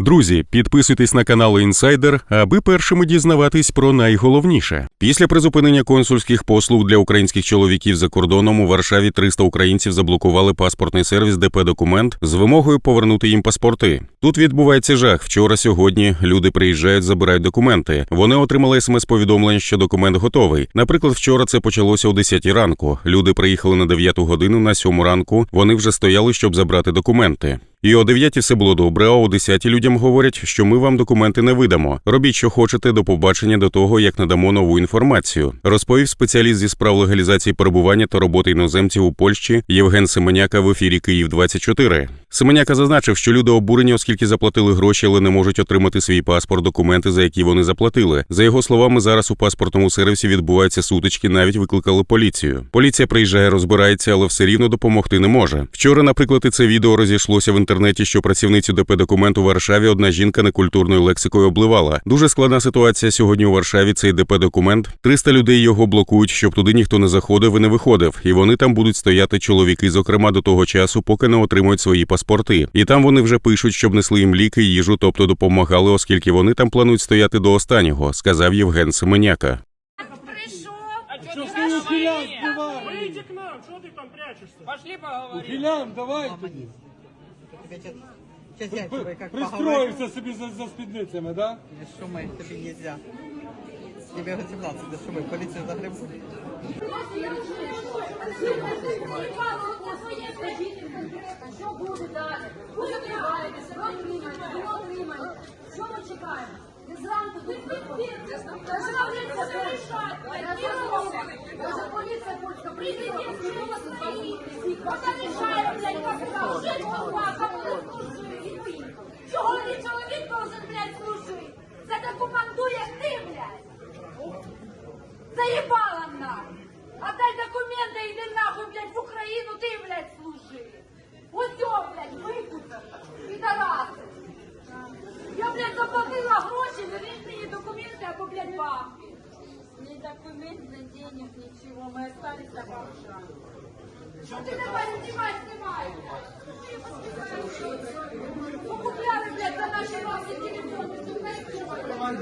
Друзі, підписуйтесь на канал Інсайдер, аби першими дізнаватись про найголовніше. Після призупинення консульських послуг для українських чоловіків за кордоном у Варшаві 300 українців заблокували паспортний сервіс ДП Документ з вимогою повернути їм паспорти. Тут відбувається жах. Вчора, сьогодні люди приїжджають, забирають документи. Вони отримали смс-повідомлення, що документ готовий. Наприклад, вчора це почалося о 10 ранку. Люди приїхали на 9 годину, на 7 ранку. Вони вже стояли, щоб забрати документи. І о 9 все було добре, а о 10 людям говорять, що ми вам документи не видамо. Робіть, що хочете, до побачення до того, як надамо нову інформацію. Розповів спеціаліст зі справ легалізації перебування та роботи іноземців у Польщі Євген Семеняка в ефірі Київ 24 Семеняка зазначив, що люди обурені, оскільки заплатили гроші, але не можуть отримати свій паспорт, документи, за які вони заплатили. За його словами, зараз у паспортному сервісі відбуваються сутички, навіть викликали поліцію. Поліція приїжджає, розбирається, але все рівно допомогти не може. Вчора, наприклад, і це відео розійшлося в інтернеті, що працівницю ДП документ у Варшаві одна жінка некультурною лексикою обливала. Дуже складна ситуація сьогодні у Варшаві. Цей ДП документ 300 людей його блокують, щоб туди ніхто не заходив і не виходив. І вони там будуть стояти чоловіки, зокрема до того часу, поки не отримують свої паспорти І там вони вже пишуть, щоб несли їм ліки, їжу, тобто допомагали, оскільки вони там планують стояти до останнього, сказав Євген Семеняка. Пришел, Что тебя ж ты ухилян, шли. давай? Выйди к нам, что ты там прячешься? Пошли поговорим. Ухилян, давай тоді. Сейчас я тебе как поговорю. Пристроївся собі за, за спідницями, да? Не шумай, тебе нельзя. Тебе 18, да шумай, полицию загребут. Чого він чоловік должен, блядь, служити? Це так командує ти, блядь. Заебала куплять бабки. Ни документ, ни денег, ничего. Мы остались за бомжами. Что ты давай снимай, снимай? Ты поспеваешь.